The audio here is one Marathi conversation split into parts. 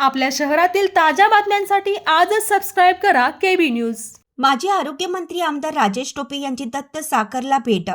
आपल्या शहरातील ताज्या बातम्यांसाठी आजच सबस्क्राईब करा केबी न्यूज माजी आरोग्यमंत्री आमदार राजेश टोपे यांची दत्त साखरला भेट.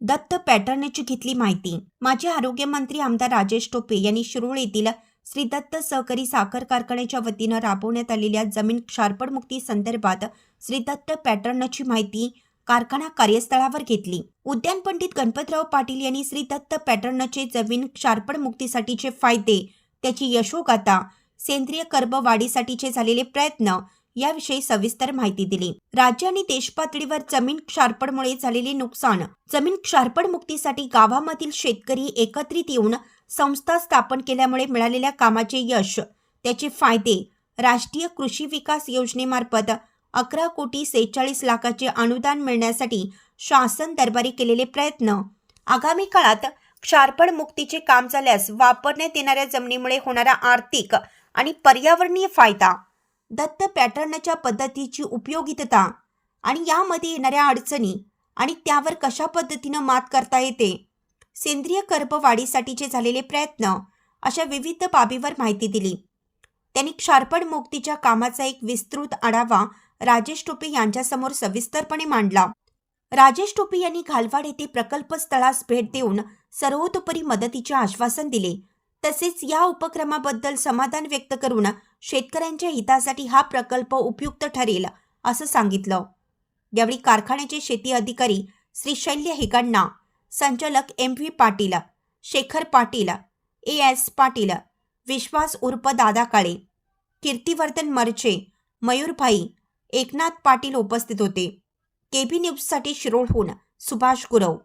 दत्त पॅटर्नची घेतली माहिती. माजी आरोग्यमंत्री आमदार राजेश टोपे यांनी शिरोळ येथील श्री दत्त सहकारी साखर कारखान्याच्या वतीनं राबवण्यात आलेल्या जमीन क्षारपडमुक्ती संदर्भात श्री दत्त पॅटर्नची माहिती कारखाना कार्यस्थळावर घेतली. उद्यान पंडित गणपतराव पाटील यांनी श्री दत्त पॅटर्नचे जमीन क्षारपडमुक्तीसाठीचे फायदे त्याची यशोगाथा सेंद्रिय कर्ब वाढीसाठीचे झालेले प्रयत्न याविषयी सविस्तर माहिती दिली. राज्य आणि देशपातळीवर जमीन क्षारपडमुळे झालेले नुकसान जमीन क्षारपड मुक्तीसाठी गावामधील शेतकरी एकत्रित येऊन संस्था स्थापन केल्यामुळे मिळालेल्या कामाचे यश त्याचे फायदे राष्ट्रीय कृषी विकास योजनेमार्फत अकरा कोटी सेहेचाळीस लाखाचे अनुदान मिळण्यासाठी शासन दरबारी केलेले प्रयत्न. आगामी काळात क्षारपण मुक्तीचे काम झाल्यास वापरण्यात येणाऱ्या जमिनीमुळे होणारा आर्थिक आणि पर्यावरणीय फायदा दत्त पॅटर्नच्या पद्धतीची उपयोगितता आणि यामध्ये येणाऱ्या अडचणी आणि त्यावर कशा पद्धतीनं मात करता येते सेंद्रिय कर्ब वाढीसाठीचे झालेले प्रयत्न अशा विविध बाबीवर माहिती दिली. त्यांनी क्षारपण मुक्तीच्या कामाचा एक विस्तृत आढावा राजेश टोपे यांच्यासमोर सविस्तरपणे मांडला. राजेश टोपे यांनी घालवाड येथे प्रकल्प स्थळास भेट देऊन सर्वतोपरी मदतीचे आश्वासन दिले. तसेच या उपक्रमाबद्दल समाधान व्यक्त करून शेतकऱ्यांच्या हितासाठी हा प्रकल्प उपयुक्त ठरेल असं सांगितलं. यावेळी कारखान्याचे शेती अधिकारी श्री शैल्य हेगण्णा संचालक M V Patil Shekhar Patil A S Patil Vishwas उर्फ दादा काळे कीर्तिवर्धन मरचे मयूरभाई एकनाथ पाटील उपस्थित होते. केबी न्यूजसाठी शिरोळहून सुभाष गुरव.